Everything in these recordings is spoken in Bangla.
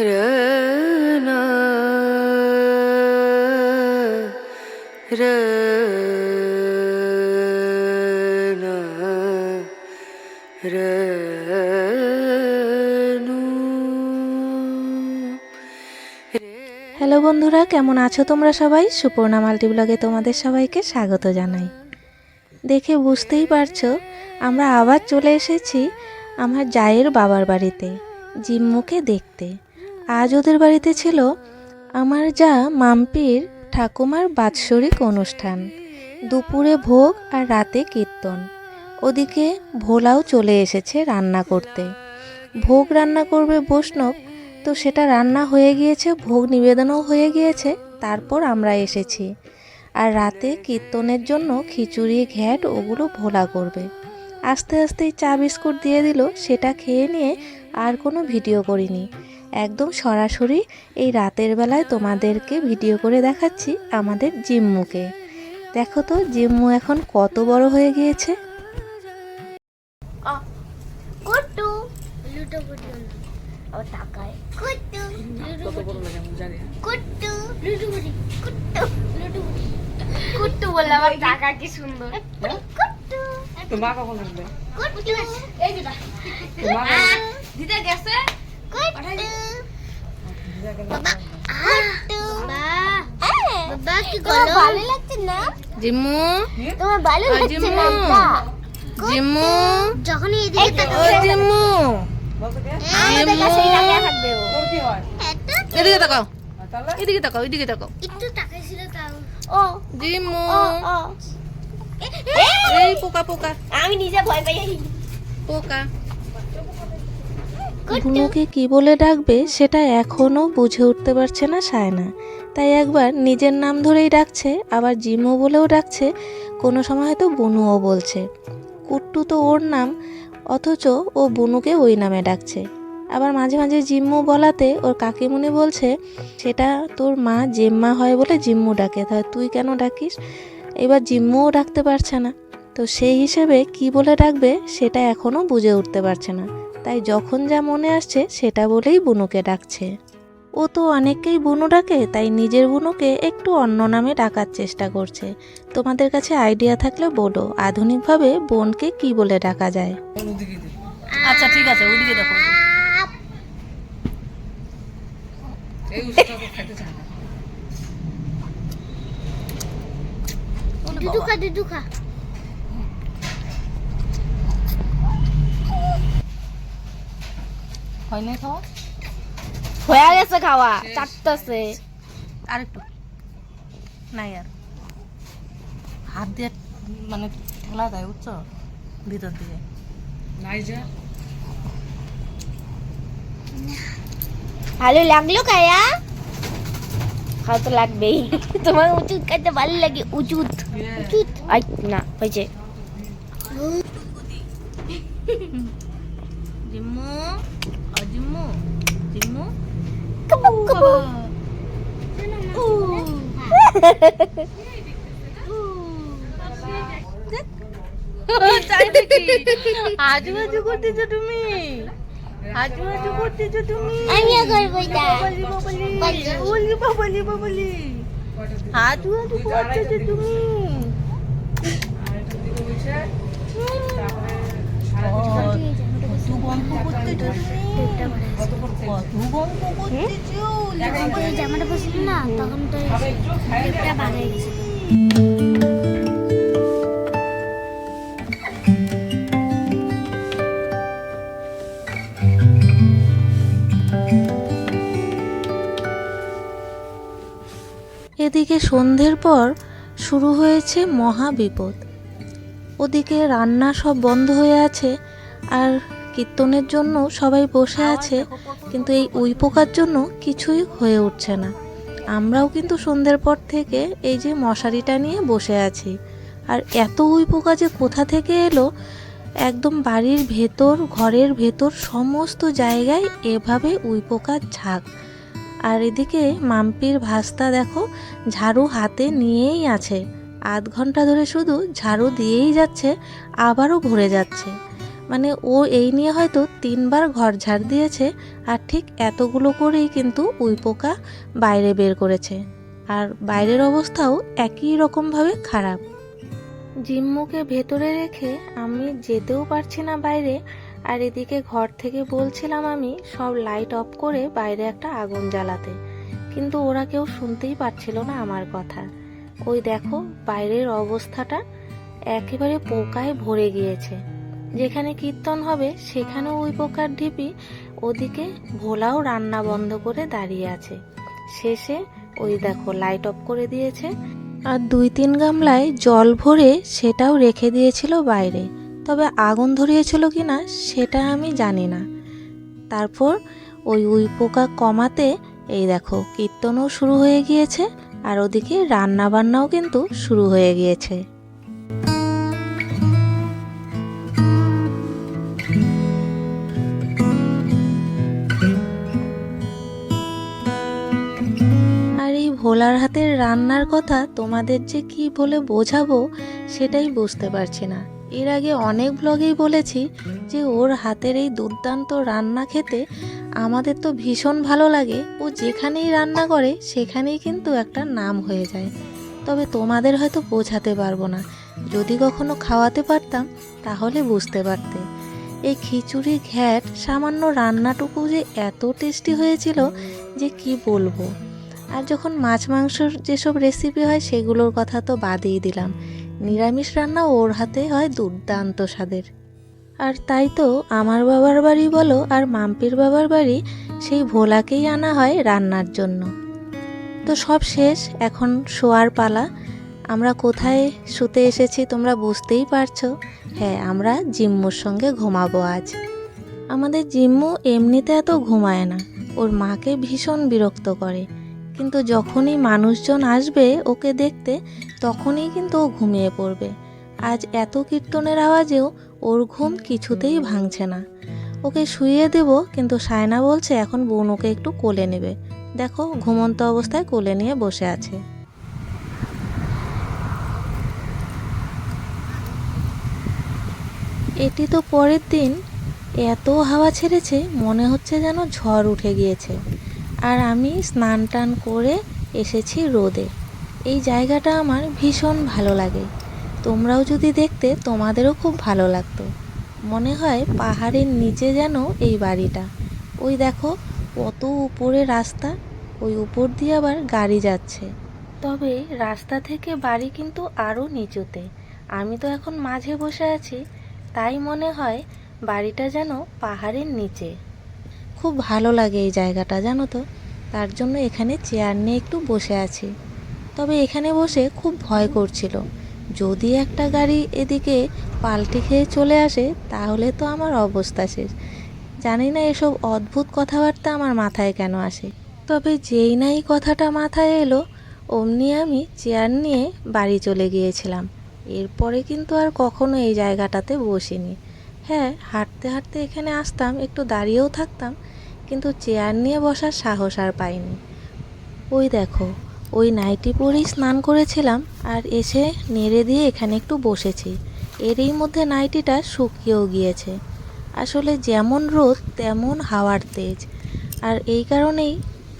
হ্যালো বন্ধুরা, কেমন আছো তোমরা সবাই? সুপর্ণা মাল্টিব্লগে তোমাদের সবাইকে স্বাগত জানাই। দেখে বুঝতেই পারছ, আমরা আবার চলে এসেছি আমার জায়ের বাবার বাড়িতে, জিম্মুকে দেখতে। আজ ওদের বাড়িতে ছিল আমার যা মাম্পির ঠাকুমার বাৎসরিক অনুষ্ঠান। দুপুরে ভোগ আর রাতে কীর্তন। ওদিকে ভোলাও চলে এসেছে রান্না করতে। ভোগ রান্না করবে বৈষ্ণব, তো সেটা রান্না হয়ে গিয়েছে, ভোগ নিবেদনও হয়ে গিয়েছে, তারপর আমরা এসেছি। আর রাতে কীর্তনের জন্য খিচুড়ি, ঘ্যাট ওগুলো ভোলা করবে। আস্তে আস্তেই চা বিস্কুট দিয়ে দিল, সেটা খেয়ে নিয়ে আর কোনো ভিডিও করিনি। একদম সরাসরি এই রাতের বেলায় তোমাদেরকে ভিডিও করে দেখাচ্ছি আমাদের জিম্মুকে। দেখো তো জিম্মু এখন কত বড় হয়ে গিয়েছে। কি সুন্দর। কুট্টু। কখন আসবে? দিদা গেছে? যখন এদিকে ও জিম্মু। বলতো কে আমাদের কাছে তাকিয়ে থাকবে ও। তোর কি হয়? এদিকে তাকাও। এদিকে তাকাও এদিকে তাকাও। একটু তাকাইছিল তাও। ও। জিম্মু। ও ও। এই পোকা পোকা। আমি নিজে ভয় পাই। পোকা। বুনুকে কি বলে ডাকবে সেটা এখনও বুঝে উঠতে পারছে না সায়না। তাই একবার নিজের নাম ধরেই ডাকছে আবার জিমু বলেও ডাকছে কোনো সময় হয়তো বুনুও বলছে। কুট্টু তো ওর নাম অথচ ও বুনুকে ওই নামে ডাকছে। আবার মাঝে মাঝে জিম্মু বলাতে ওর কাকিমুনি বলছে সেটা তোর মা জেম্মা হয় বলে জিম্মু ডাকে তাহলে তুই কেন ডাকিস? এবার জিম্মুও ডাকতে পারছে না। তো সেই হিসেবে কি বলে ডাকবে সেটা এখনও বুঝে উঠতে পারছে না। তাই যখন যা মনে আসছে সেটা বলেই বুনুকে ডাকছে। ও তো অনেককেই বুনু ডাকে তাই নিজের বুনুকে একটু অন্য নামে ডাকার চেষ্টা করছে। তোমাদের কাছে আইডিয়া থাকলে বলো আধুনিকভাবে বোনকে কি বলে ডাকা যায়। আচ্ছা ঠিক আছে ওইদিকে দেখো। এই ওষুধটা তো খাইতে চায় না দুদু খা দুদু খা হয় নাই খাওয়া হয়ে গেছে খাওয়া চারটাছে আরেকটু নাই আর হাত দিয়ে মানে ঠেলা দেয় বুঝছ ভিতর দিকে নাই যা ভালো লাগল খায়া খাওয়া তো লাগবেই তোমার উচুত খাইতে ভালো লাগে উচুত উচুত আই না হয়েছে জিম্মু ও জিম্মু জিম্মু কবুক কবুক তাই নাকি আজু বাজু করতেছো তুমি আজু বাজু করতেছো তুমি আমিও করব এটা বাবলি বাবলি বলি আজু আজু করতেছো তুমি তারপরে করতে জামাটা না তখন তো পেটটা এদিকে সন্ধ্যের পর শুরু হয়েছে মহা বিপদ ওদিকে রান্না সব বন্ধ হয়ে আছে আর কীর্তনের জন্য সবাই বসে আছে কিন্তু এই উই পোকার জন্য কিছুই হয়ে উঠছে না। আমরাও কিন্তু সন্ধ্যের পর থেকে এই যে মশারিটা নিয়ে বসে আছি। আর এত উই পোকা যে কোথা থেকে এলো একদম বাড়ির ভেতর ঘরের ভেতর সমস্ত জায়গায় এভাবে উই পোকার ঝাঁক। আর এদিকে মাম্পির ভাস্তা দেখো ঝাড়ু হাতে নিয়েই আছে। আধ ঘণ্টা ধরে শুধু ঝাড়ু দিয়েই যাচ্ছে আবারও ভরে যাচ্ছে। মানে ও এই নিয়ে হয়তো তিনবার ঘর ঝাড় দিয়েছে আর ঠিক এতগুলো করেই কিন্তু উই পোকা বাইরে বের করেছে। আর বাইরের অবস্থাও একই রকমভাবে খারাপ। জিম্মুকে ভেতরে রেখে আমি যেতেও পারছি না বাইরে, আর এদিকে ঘর থেকে বলছিলাম আমি সব লাইট অফ করে বাইরে একটা আগুন জ্বালাতে। কিন্তু ওরা কেউ শুনতেই পারছিল না আমার কথা। ওই দেখো বাইরের অবস্থাটা একেবারে পোকায় ভরে গিয়েছে। যেখানে কীর্তন হবে, সেখানেও ওই পোকার ঢিপি ওদিকে ভোলাও রান্না বন্ধ করে দাঁড়িয়ে আছে। শেষে ওই দেখো লাইট অফ করে দিয়েছে। আর দুই তিন গামলায় জল ভরে সেটাও রেখে দিয়েছিল বাইরে। তবে আগুন ধরিয়েছিল কি না সেটা আমি জানি না। তারপর ওই উই পোকা কমাতে, এই দেখো, কীর্তনও শুরু হয়ে গিয়েছে, আর ওদিকে রান্না বান্নাও কিন্তু শুরু হয়ে গিয়েছে। ভোলার হাতের রান্নার কথা তোমাদের যে কি বলে বোঝাবো সেটাই বুঝতে পারছি না। এর আগে অনেক ব্লগেই বলেছি যে ওর হাতের এই দুর্দান্ত রান্না খেতে আমাদের তো ভীষণ ভালো লাগে। ও যেখানেই রান্না করে সেখানেই কিন্তু একটা নাম হয়ে যায়। তবে তোমাদের হয়তো বোঝাতে পারব না। যদি কখনো খাওয়াতে পারতাম তাহলে বুঝতে পারতে। এই খিচুড়ি ঘ্যাট সামান্য রান্নাটুকু যে এত টেস্টি হয়েছিল যে কি বলব? আর যখন মাছ মাংসর যেসব রেসিপি হয় সেগুলোর কথা তো বাদই দিলাম। নিরামিষ রান্না ওর হাতে হয় দুর্দান্ত স্বাদের। আর তাই তো আমার বাবার বাড়ি বলো আর মাম্পির বাবার বাড়ি সেই ভোলাকেই আনা হয় রান্নার জন্য। তো সব শেষ, এখন শোয়ার পালা। আমরা কোথায় শুতে এসেছি তোমরা বুঝতেই পারছ। হ্যাঁ আমরা জিম্মুর সঙ্গে ঘুমাবো আজ। আমাদের জিম্মু এমনিতে এত ঘুমায় না। ওর মাকে ভীষণ বিরক্ত করে। কিন্তু যখনই মানুষজন আসবে ওকে দেখতে, তখনই কিন্তু ও ঘুমিয়ে পড়বে। আজ এত কীর্তনের আওয়াজেও ওর ঘুম কিছুতেই ভাঙছে না। ওকে শুইয়ে দেব, কিন্তু সায়না বলছে এখন বোন ওকে একটু কোলে নেবে। দেখো, ঘুমন্ত অবস্থায় কোলে নিয়ে বসে আছে। এটি তো পরের দিন। এত হাওয়া ছেড়েছে, মনে হচ্ছে যেন ঝড় উঠে গিয়েছে। আর আমি স্নান টান করে এসেছি রোদে। এই জায়গাটা আমার ভীষণ ভালো লাগে। তোমরাও যদি দেখতে, তোমাদেরও খুব ভালো লাগতো। মনে হয় পাহাড়ের নিচে যেন এই বাড়িটা। ওই দেখো, কত উপরে রাস্তা, ওই উপর দিয়ে আবার গাড়ি যাচ্ছে। তবে রাস্তা থেকে বাড়ি কিন্তু আরও নিচুতে। আমি তো এখন মাঝে বসে আছি, তাই মনে হয় বাড়িটা যেন পাহাড়ের নিচে। খুব ভালো লাগে এই জায়গাটা, জানো তো? তার জন্য এখানে চেয়ার নিয়ে একটু বসে আছি। তবে এখানে বসে খুব ভয় করছিল। যদি একটা গাড়ি এদিকে পাল্টে খেয়ে চলে আসে, তাহলে তো আমার অবস্থা শেষ। জানি না এসব অদ্ভুত কথাবার্তা আমার মাথায় কেন আসে। তবে যেই না এই কথাটা মাথায় এলো, অমনি আমি চেয়ার নিয়ে বাড়ি চলে গিয়েছিলাম। এরপরে কিন্তু আর কখনো এই জায়গাটাতে বসিনি। হ্যাঁ হাঁটতে হাঁটতে এখানে আসতাম, একটু দাঁড়িয়েও থাকতাম, কিন্তু চেয়ার নিয়ে বসার সাহস আর পাইনি। ওই দেখো, ওই নাইটি পরেই স্নান করেছিলাম আর এসে নেড়ে দিয়ে এখানে একটু বসেছি। এরই মধ্যে নাইটিটা শুকিয়েও গিয়েছে। আসলে যেমন রোদ, তেমন হাওয়ার তেজ। আর এই কারণেই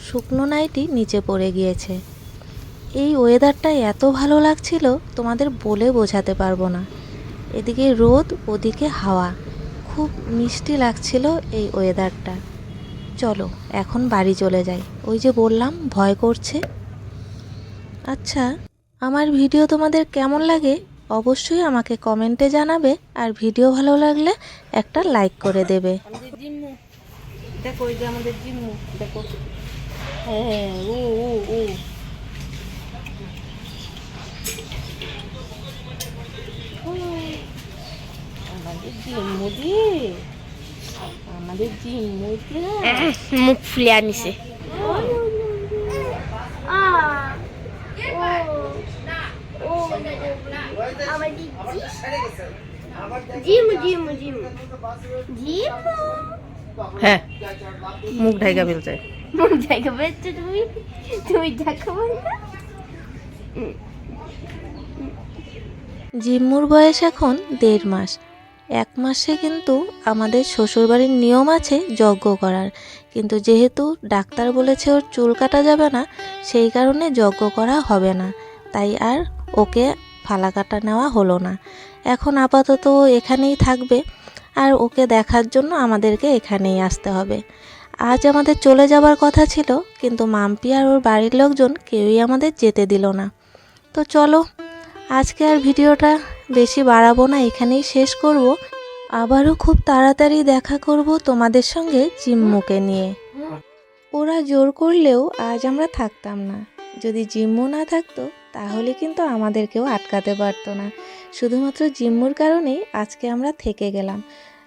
শুকনো নাইটি নিচে পড়ে গিয়েছে। এই ওয়েদারটা এত ভালো লাগছিল, তোমাদের বলে বোঝাতে পারব না। এদিকে রোদ, ওদিকে হাওয়া। খুব মিষ্টি লাগছিল এই ওয়েদারটা। চলো, এখন বাড়ি চলে যাই। ওই যে বললাম, ভয় করছে। আচ্ছা আমার ভিডিও তোমাদের কেমন লাগে? অবশ্যই আমাকে কমেন্টে জানাবে, আর ভিডিও ভালো লাগলে একটা লাইক করে দেবে। দেখো ওই যে আমাদের জিম্মু, দেখো। হ্যাঁ ও ও ও। আমাদের জিম্মু দিয়ে আমাদের জিম্মু দিয়ে মুখ ফুলে আনিছে। জিম জিম জিম জিম হ্যাঁ মুখ ঢাইকা ফেলছে। মুখ জায়গা বেচছো তুমি? তুমি না জিম্মুর বয়স এখন দেড় মাস। এক মাসে কিন্তু আমাদের শ্বশুরবাড়ির নিয়ম আছে যজ্ঞ করার। কিন্তু যেহেতু ডাক্তার বলেছে ওর চুল কাটা যাবে না, সেই কারণে যজ্ঞ করা হবে না। তাই আর ওকে ফালা কাটা নেওয়া হলো না। এখন আপাতত এখানেই থাকবে। আর ওকে দেখার জন্য আমাদেরকে এখানেই আসতে হবে। আজ আমাদের চলে যাবার কথা ছিল, কিন্তু মাম্পি আর ওর বাড়ির লোকজন কেউই আমাদের যেতে দিল না। তো চলো আজকে আর ভিডিওটা বেশি বাড়াবো না, এখানেই শেষ করব। আবারও খুব তাড়াতাড়ি দেখা করব তোমাদের সঙ্গে জিম্মুকে নিয়ে। ওরা জোর করলেও আজ আমরা থাকতাম না। যদি জিম্মু না থাকতো, তাহলে কিন্তু আমাদেরকেও আটকাতে পারতো না। শুধুমাত্র জিম্মুর কারণেই আজকে আমরা থেকে গেলাম।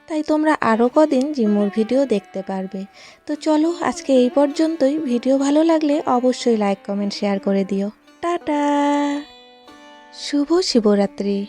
তাই তোমরা আরও কদিন জিম্মুর ভিডিও দেখতে পারবে। তো চলো, আজকে এই পর্যন্তই। ভিডিও ভালো লাগলে অবশ্যই লাইক, কমেন্ট, শেয়ার করে দিও। টাটা! শুভ শিবরাত্রি।